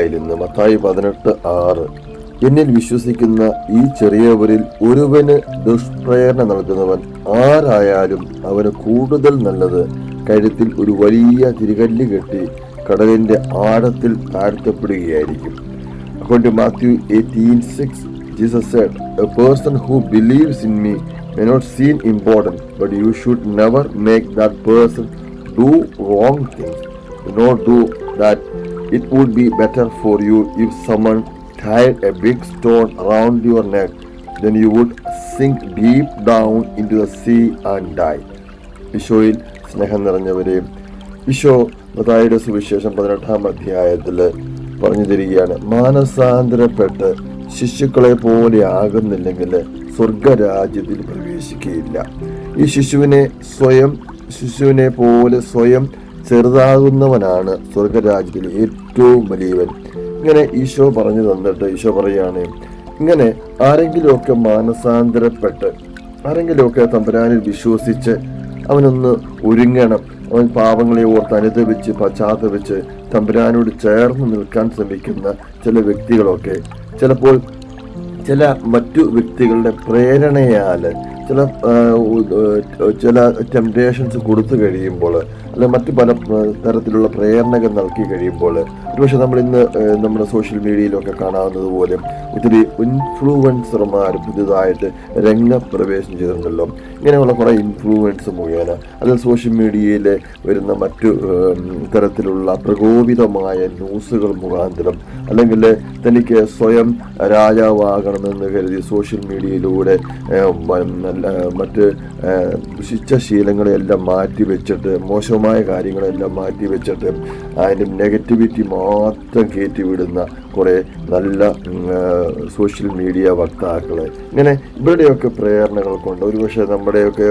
അധ്യായയിൽ നിന്ന് മത്തായി പതിനെട്ട് ആറ്. എന്നിൽ വിശ്വസിക്കുന്ന ഈ ചെറിയവരിൽ ഒരുവന് ദുഷ്പ്രേരണ നൽകുന്നവൻ ആരായാലും അവന് കൂടുതൽ നല്ലത് കഴുത്തിൽ ഒരു വലിയ തിരികല്ല് കെട്ടി കടലിന്റെ ആഴത്തിൽ താഴ്ത്തപ്പെടുകയായിരിക്കും. അക്കോണ്ട് Matthew eighteen six Jesus said a person who believes in me may not seem important but you should never make that person do wrong thing not do that It would be better for you if someone tied a big stone around your neck, then you would sink deep down into the sea and die. ഈശോയിൽ സ്നേഹം നിറഞ്ഞവരെ ഈശോ മതായുടെ സുവിശേഷം പതിനെട്ടാം അധ്യായത്തിൽ പറഞ്ഞു തരികയാണ് മാനസാന്തരപ്പെട്ട് ശിശുക്കളെ പോലെ ആകുന്നില്ലെങ്കിൽ സ്വർഗരാജ്യത്തിൽ പ്രവേശിക്കുകയില്ല ഈ ശിശുവിനെ സ്വയം ശിശുവിനെ പോലെ സ്വയം ചെറുതാകുന്നവനാണ് സ്വർഗരാജ്യത്തിൽ ഏറ്റവും വലിയവൻ. ഇങ്ങനെ ഈശോ പറഞ്ഞു തന്നിട്ട് ഈശോ പറയാണ് ഇങ്ങനെ ആരെങ്കിലുമൊക്കെ മാനസാന്തരപ്പെട്ട് ആരെങ്കിലുമൊക്കെ തമ്പുരാനിൽ വിശ്വസിച്ച് അവനൊന്ന് ഒരുങ്ങണം. അവൻ പാപങ്ങളെ ഓർത്ത് അനുദവിച്ച് പശ്ചാത്തപിച്ച് തമ്പുരാനോട് ചേർന്ന് നിൽക്കാൻ ശ്രമിക്കുന്ന ചില വ്യക്തികളൊക്കെ ചിലപ്പോൾ ചില മറ്റു വ്യക്തികളുടെ പ്രേരണയാൽ ചില ചില ടെംപ്ടേഷൻസ് കൊടുത്തു കഴിയുമ്പോൾ അല്ലെ മറ്റു പല തരത്തിലുള്ള പ്രേരണകൾ നൽകി കഴിയുമ്പോൾ ഒരുപക്ഷെ നമ്മൾ ഇന്ന് നമ്മുടെ സോഷ്യൽ മീഡിയയിലൊക്കെ കാണാവുന്നത് പോലെ ഒത്തിരി ഇൻഫ്ലുവൻസർമാർ പുതിയതായിട്ട് രംഗപ്രവേശനം ചെയ്തിട്ടുണ്ടല്ലോ. ഇങ്ങനെയുള്ള കുറേ ഇൻഫ്ലുവൻസ് മുഖേന അതിൽ സോഷ്യൽ മീഡിയയിൽ വരുന്ന മറ്റു തരത്തിലുള്ള പ്രകോപിതമായ ന്യൂസുകൾ മുഖാന്തരം അല്ലെങ്കിൽ തനിക്ക് സ്വയം രാജാവാകണമെന്ന് കരുതി സോഷ്യൽ മീഡിയയിലൂടെ നല്ല മറ്റ് ദുഷിച്ച ശീലങ്ങളെല്ലാം മാറ്റി വെച്ചിട്ട് മോശമായ കാര്യങ്ങളെല്ലാം മാറ്റി വെച്ചിട്ട് അതിന്റെ നെഗറ്റിവിറ്റി മാത്രം കയറ്റി വിടുന്ന കുറേ നല്ല സോഷ്യൽ മീഡിയ വക്താക്കൾ ഇങ്ങനെ ഇവരുടെയൊക്കെ പ്രേരണകൾ കൊണ്ട് ഒരുപക്ഷെ നമ്മുടെയൊക്കെ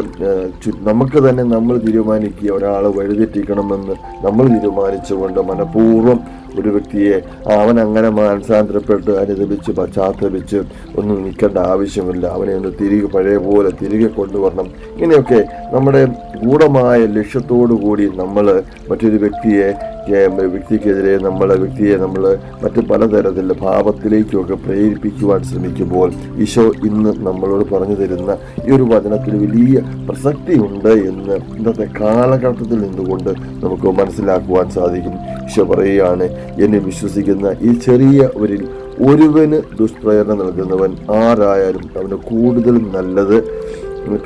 നമുക്ക് തന്നെ നമ്മൾ തീരുമാനിക്കുക ഒരാൾ വഴിതെറ്റിക്കണമെന്ന് നമ്മൾ തീരുമാനിച്ചുകൊണ്ട് മനഃപൂർവം ഒരു വ്യക്തിയെ അവൻ അങ്ങനെ മാനസാന്തരപ്പെട്ട് അനുദപിച്ച് പശ്ചാത്തലപിച്ച് ഒന്നും നിൽക്കേണ്ട ആവശ്യമില്ല. അവനെ ഒന്ന് തിരികെ പഴയ പോലെ തിരികെ കൊണ്ടുവരണം. ഇങ്ങനെയൊക്കെ നമ്മുടെ ഗൂഢമായ ലക്ഷ്യത്തോടു കൂടി നമ്മൾ മറ്റൊരു വ്യക്തിയെ വ്യക്തിക്കെതിരെ നമ്മളെ വ്യക്തിയെ നമ്മൾ മറ്റ് പലതരത്തിലുള്ള ഭാവത്തിലേക്കൊക്കെ പ്രേരിപ്പിക്കുവാൻ ശ്രമിക്കുമ്പോൾ ഈശോ ഇന്ന് നമ്മളോട് പറഞ്ഞു തരുന്ന ഈ ഒരു വചനത്തിൽ വലിയ പ്രസക്തിയുണ്ട് എന്ന് ഇന്നത്തെ കാലഘട്ടത്തിൽ നിന്നുകൊണ്ട് നമുക്ക് മനസ്സിലാക്കുവാൻ സാധിക്കും. ഈശോ പറയുകയാണ് എന്നെ വിശ്വസിക്കുന്ന ഈ ചെറിയവരിൽ ഒരുവന് ദുഷ്പ്രേരണ നൽകുന്നവൻ ആരായാലും അവന് കൂടുതൽ നല്ലത്.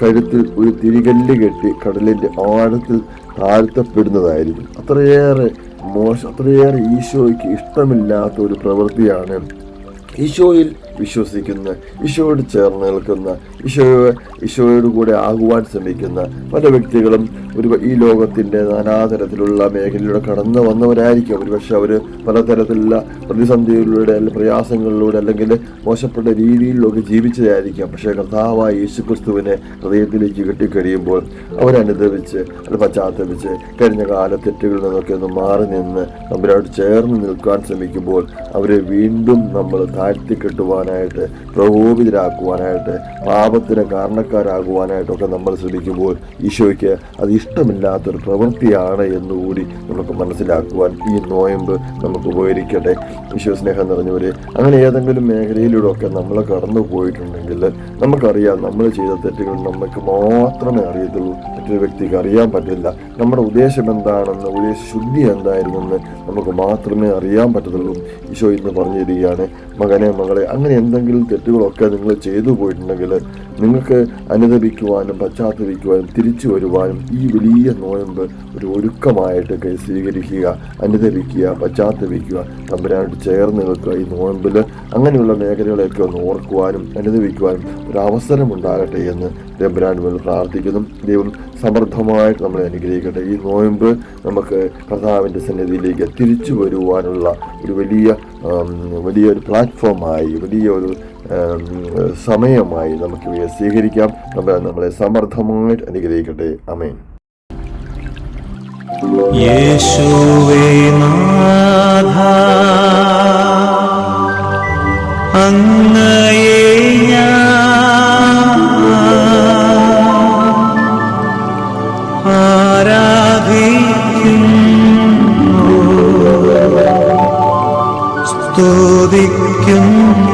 കഴുത്തിൽ ഒരു തിരികല്ല് കെട്ടി കടലിന്റെ ആഴത്തിൽ താഴ്ത്തപ്പെടുന്നതായിരിക്കും. അത്രയേറെ മോശം. അത്രയേറെ ഈശോയ്ക്ക് ഇഷ്ടമില്ലാത്ത ഒരു പ്രവൃത്തിയാണ്. ഈശോയിൽ വിശ്വസിക്കുന്ന ഈശോയോട് ചേർന്ന് നിൽക്കുന്ന ഈശോയെ ഈശോയോട് കൂടെ ആകുവാൻ ശ്രമിക്കുന്ന പല വ്യക്തികളും ഒരു ഈ ലോകത്തിന്റെ നാനാതരത്തിലുള്ള മേഖലയിലൂടെ കടന്നു വന്നവരായിരിക്കും. ഒരുപക്ഷെ അവർ പലതരത്തിലുള്ള പ്രതിസന്ധികളിലൂടെ അല്ലെങ്കിൽ പ്രയാസങ്ങളിലൂടെ അല്ലെങ്കിൽ മോശപ്പെട്ട രീതിയിലൊക്കെ ജീവിച്ചതായിരിക്കാം. പക്ഷേ കർത്താവായ യേശുക്രിസ്തുവിനെ ഹൃദയത്തിലേക്ക് കിട്ടിക്കഴിയുമ്പോൾ അവരനുദവിച്ച് അത് പശ്ചാത്തപിച്ച് കഴിഞ്ഞ കാല തെറ്റുകളിൽ നിന്നൊക്കെ ഒന്ന് മാറി നിന്ന് നമ്മളോട് ചേർന്ന് നിൽക്കാൻ ശ്രമിക്കുമ്പോൾ അവരെ വീണ്ടും നമ്മൾ താഴ്ത്തിക്കെട്ടുവാനായിട്ട് പ്രകോപിതരാക്കുവാനായിട്ട് പാപത്തിന് കാരണക്കാരാകുവാനായിട്ടൊക്കെ നമ്മൾ ശ്രമിക്കുമ്പോൾ ഈശോയ്ക്ക് അത് ഇഷ്ടമില്ലാത്തൊരു പ്രവൃത്തിയാണ് എന്നുകൂടി നമുക്ക് മനസ്സിലാക്കുവാൻ ഈ നോയമ്പ് നമുക്ക് ഉപകരിക്കട്ടെ. ഈശോ സ്നേഹം നിറഞ്ഞവരെ അങ്ങനെ ഏതെങ്കിലും മേഖലയിലൂടെയൊക്കെ നമ്മൾ കടന്നു പോയിട്ടുണ്ടെങ്കിൽ നമുക്കറിയാം നമ്മൾ ചെയ്ത തെറ്റുകൾ നമുക്ക് മാത്രമേ അറിയത്തുള്ളൂ. മറ്റൊരു വ്യക്തിക്ക് അറിയാൻ പറ്റില്ല. നമ്മുടെ ഉദ്ദേശം എന്താണെന്ന് ഉദ്ദേശ ശുദ്ധി എന്തായിരുന്നെന്ന് നമുക്ക് മാത്രമേ അറിയാൻ പറ്റത്തുള്ളൂ. ഈശോ ഇന്ന് പറഞ്ഞു തരികയാണ് മകനെ മകളെ അങ്ങനെ എന്തെങ്കിലും തെറ്റുകളൊക്കെ നിങ്ങൾ ചെയ്തു പോയിട്ടുണ്ടെങ്കിൽ നിങ്ങൾക്ക് അനുദപിക്കുവാനും പശ്ചാത്തപിക്കുവാനും തിരിച്ചു വരുവാനും ഈ വലിയ നോയമ്പ് ഒരു ഒരുക്കമായിട്ട് സ്വീകരിക്കുക അനുദപിക്കുക പശ്ചാത്തപിക്കുക. തമ്പുരാനോട് ചേർന്ന് നിൽക്കുക ഈ നോയമ്പിൽ. അങ്ങനെയുള്ള മേഖലകളെയൊക്കെ ഒന്ന് ഓർക്കുവാനും അനുദപിക്കുവാനും ഒരു അവസരം ഉണ്ടാകട്ടെ എന്ന് തമ്പുരാൻ മുന്നിൽ പ്രാർത്ഥിക്കുന്നു. ദൈവം സമൃദ്ധമായിട്ട് നമ്മളെ അനുഗ്രഹിക്കട്ടെ. ഈ നോയമ്പ് നമുക്ക് കർത്താവിന്റെ സന്നിധിയിലേക്ക് തിരിച്ചു വരുവാനുള്ള ഒരു വലിയ വലിയൊരു പ്ലാറ്റ്ഫോമായി വലിയ ഒരു ആം, സമയമായി നമുക്ക് ഇവയെ സ്വീകരിക്കാം. നമ്മൾ നമ്മളെ സമർത്ഥമായിട്ട് അനുഗ്രഹിക്കട്ടെ. അമേൻ യേശുവേ നാഥ. Oh.